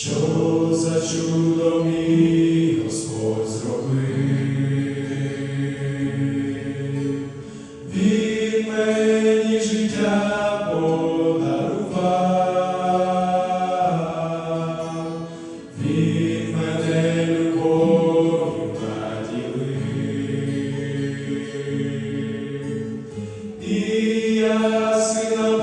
Що за чудо мій Господь зробив? Він мені життя подарував, Він мене любов'ю наділив. І я сина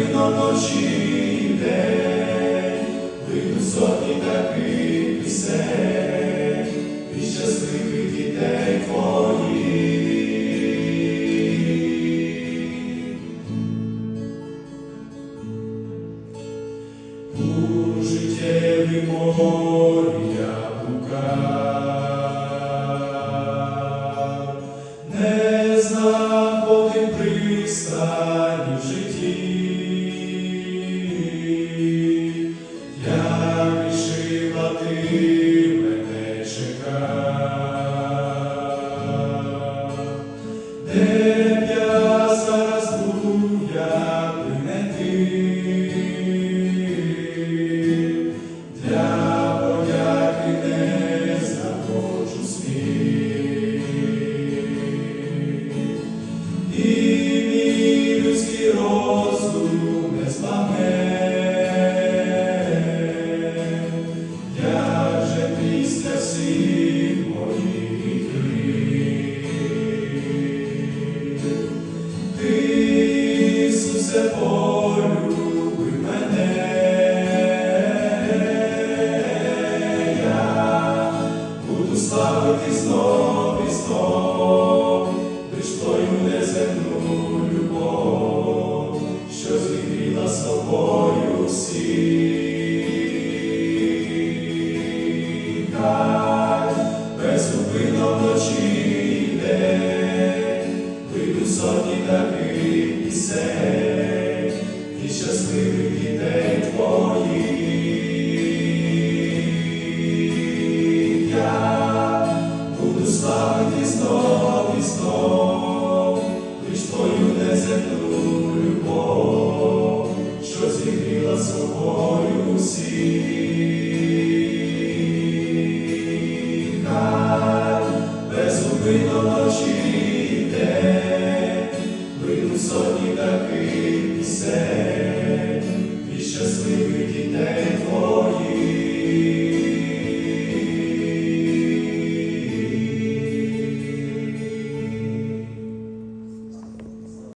безупинно ночі і день, вийду сотні таких пісень, і щасливих дітей твоїх. У життєві морі я блукав, не знаходив пристані в славити знов і знов, лиш твою неземну любов, що зігріла собою всіх. Хай безупинно вночі день, вийду сотні пісень, і щасливих дітей твоїх. Славі знов і знов, лиш твою неземну любов, що зігріла собою усіх. Хай безупинно ночі йде, прийду сотні таких пісень, і щасливих дітей.